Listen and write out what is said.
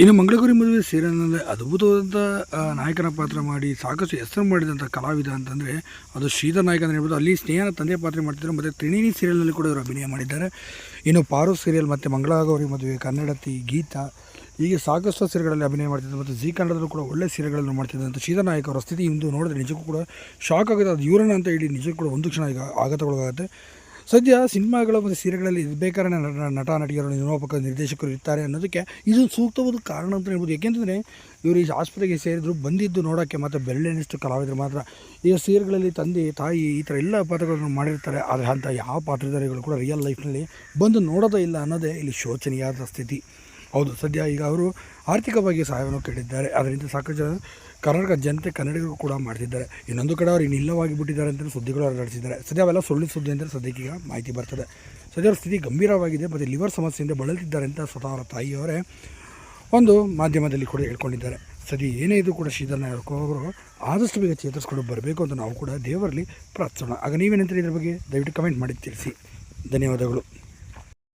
ಇನ್ನು ಮಂಗಳಗೌರಿ ಮದುವೆ ಸೀರಿಯಲ್ನಲ್ಲಿ ಅದ್ಭುತವಾದಂಥ ನಾಯಕನ ಪಾತ್ರ ಮಾಡಿ, ಸಾಕಷ್ಟು ಹೆಸರು ಮಾಡಿದಂಥ ಕಲಾವಿದ ಅಂತಂದರೆ ಅದು ಶ್ರೀಧರ್ ನಾಯಕ ಅಂತ ಹೇಳ್ಬೋದು. ಅಲ್ಲಿ ಸ್ನೇಹನ ತಂದೆ ಪಾತ್ರ ಮಾಡ್ತಿದ್ರು, ಮತ್ತು ತ್ರಿಣಿನಿ ಸೀರಿಯಲ್ನಲ್ಲಿ ಕೂಡ ಇವರು ಅಭಿನಯ ಮಾಡಿದ್ದಾರೆ. ಇನ್ನು ಪಾರು ಸೀರಿಯಲ್ ಮತ್ತು ಮಂಗಳಗೌರಿ ಮದುವೆ ಕನ್ನಡತಿ ಗೀತಾ, ಹೀಗೆ ಸಾಕಷ್ಟು ಸೀರೆಗಳಲ್ಲಿ ಅಭಿನಯ ಮಾಡ್ತಿದ್ದರು ಮತ್ತು ಜೀ ಕನ್ನಡದಲ್ಲೂ ಕೂಡ ಒಳ್ಳೆ ಸೀರೆಗಳನ್ನು ಮಾಡ್ತಿದ್ದಂಥ ಶ್ರೀಧರ್ ನಾಯಕ ಅವರ ಸ್ಥಿತಿ ಇಂದು ನೋಡಿದ್ರೆ ನಿಜಕ್ಕೂ ಕೂಡ ಶಾಕ್ ಆಗುತ್ತೆ. ಅದು ಇವರನ್ನ ಅಂತ ಹೇಳಿ ನಿಜಕ್ಕೂ ಕೂಡ ಒಂದು ಕ್ಷಣ ಈಗ ಆಘಾತಗೊಳಗಾಗುತ್ತೆ. ಸದ್ಯ ಸಿನಿಮಾಗಳು ಮತ್ತು ಸೀರೆಗಳಲ್ಲಿ ಬೇಕಾದ್ರೆ ನಟ ನಟ ನಟಿಯರು ನಿರ್ಮಾಪಕ ನಿರ್ದೇಶಕರು ಇರ್ತಾರೆ ಅನ್ನೋದಕ್ಕೆ ಇದು ಸೂಕ್ತವಾದ ಕಾರಣ ಅಂತ ಹೇಳ್ಬೋದು. ಏಕೆಂತಂದರೆ ಇವರು ಈ ಆಸ್ಪತ್ರೆಗೆ ಸೇರಿದ್ರು, ಬಂದಿದ್ದು ನೋಡೋಕ್ಕೆ ಮತ್ತು ಬೆರಳೆಣಿಷ್ಟು ಕಲಾವಿದರು ಮಾತ್ರ. ಈಗ ಸೀರೆಗಳಲ್ಲಿ ತಂದೆ, ತಾಯಿ ಈ ಥರ ಎಲ್ಲ ಪಾತ್ರಗಳನ್ನು ಮಾಡಿರ್ತಾರೆ. ಆದರೆ ಅಂಥ ಯಾವ ಪಾತ್ರಧಾರಿಗಳು ಕೂಡ ರಿಯಲ್ ಲೈಫ್ನಲ್ಲಿ ಬಂದು ನೋಡೋದೇ ಇಲ್ಲ ಅನ್ನೋದೇ ಇಲ್ಲಿ ಶೋಚನೀಯಾದ ಸ್ಥಿತಿ. ಹೌದು, ಸದ್ಯ ಈಗ ಅವರು ಆರ್ಥಿಕವಾಗಿ ಸಹಾಯವನ್ನು ಕೇಳಿದ್ದಾರೆ. ಅದರಿಂದ ಸಾಕಷ್ಟು ಜನ ಕರ್ನಾಟಕ ಜನತೆ ಕನ್ನಡಿಗರು ಕೂಡ ಮಾಡ್ತಿದ್ದಾರೆ. ಇನ್ನೊಂದು ಕಡೆ ಅವರು ಇನ್ನಿಲ್ಲವಾಗಿ ಬಿಟ್ಟಿದ್ದಾರೆ ಅಂತ ಸುದ್ದಿಗಳು ನಡೆಸಿದ್ದಾರೆ. ಸದ್ಯ ಅವೆಲ್ಲ ಸುಳ್ಳು ಸುದ್ದಿ ಅಂತ ಸದ್ಯಕ್ಕೆ ಈಗ ಮಾಹಿತಿ ಬರ್ತದೆ. ಸದ್ಯ ಅವ್ರ ಸ್ಥಿತಿ ಗಂಭೀರವಾಗಿದೆ, ಮತ್ತು ಲಿವರ್ ಸಮಸ್ಯೆಯಿಂದ ಬಳಲ್ತಿದ್ದಾರೆ ಅಂತ ಸ್ವತಃ ಅವರ ತಾಯಿಯವರೇ ಒಂದು ಮಾಧ್ಯಮದಲ್ಲಿ ಕೂಡ ಹೇಳ್ಕೊಂಡಿದ್ದಾರೆ. ಸದ್ಯ ಏನೇ ಇದು ಕೂಡ ಶ್ರೀಧರ್ ನಾಯಕ್ ಅವರು ಆದಷ್ಟು ಬೇಗ ಚೇತರಿಸ್ಕೊಂಡು ಬರಬೇಕು ಅಂತ ನಾವು ಕೂಡ ದೇವರಲ್ಲಿ ಪ್ರಾರ್ಥಿಸೋಣ. ಆಗ ನೀವೇನಂತೀರಿ ಇದ್ರ ಬಗ್ಗೆ? ದಯವಿಟ್ಟು ಕಮೆಂಟ್ ಮಾಡಿ ತಿಳಿಸಿ. ಧನ್ಯವಾದಗಳು.